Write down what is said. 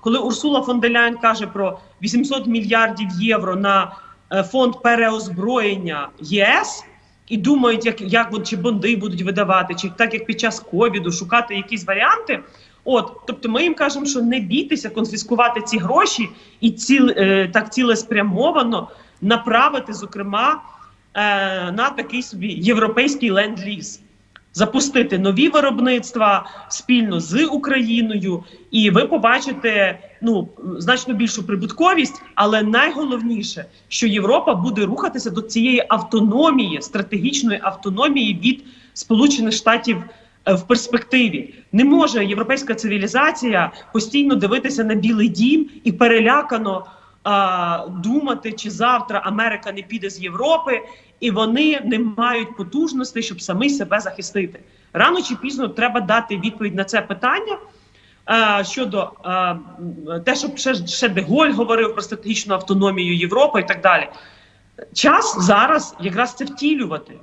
коли Урсула фон де Ляйн каже про 800 мільярдів євро на е, фонд переозброєння ЄС. І думають, як, як чи бонди будуть видавати, чи так як під час ковіду шукати якісь варіанти. От, тобто, ми їм кажемо, що не бійтеся конфіскувати ці гроші і ціл, е, так цілеспрямовано направити, зокрема, е, на такий собі європейський ленд-ліз. Запустити нові виробництва спільно з Україною, і ви побачите ну значно більшу прибутковість, але найголовніше, що Європа буде рухатися до цієї автономії, стратегічної автономії від Сполучених Штатів е, в перспективі. Не може європейська цивілізація постійно дивитися на білий дім і перелякано а, думати, чи завтра Америка не піде з Європи, і вони не мають потужностей, щоб самі себе захистити. Рано чи пізно треба дати відповідь на це питання. Е, щодо е, м, те, що ще, ще Деголь говорив про стратегічну автономію Європи і так далі. Час зараз якраз це втілювати.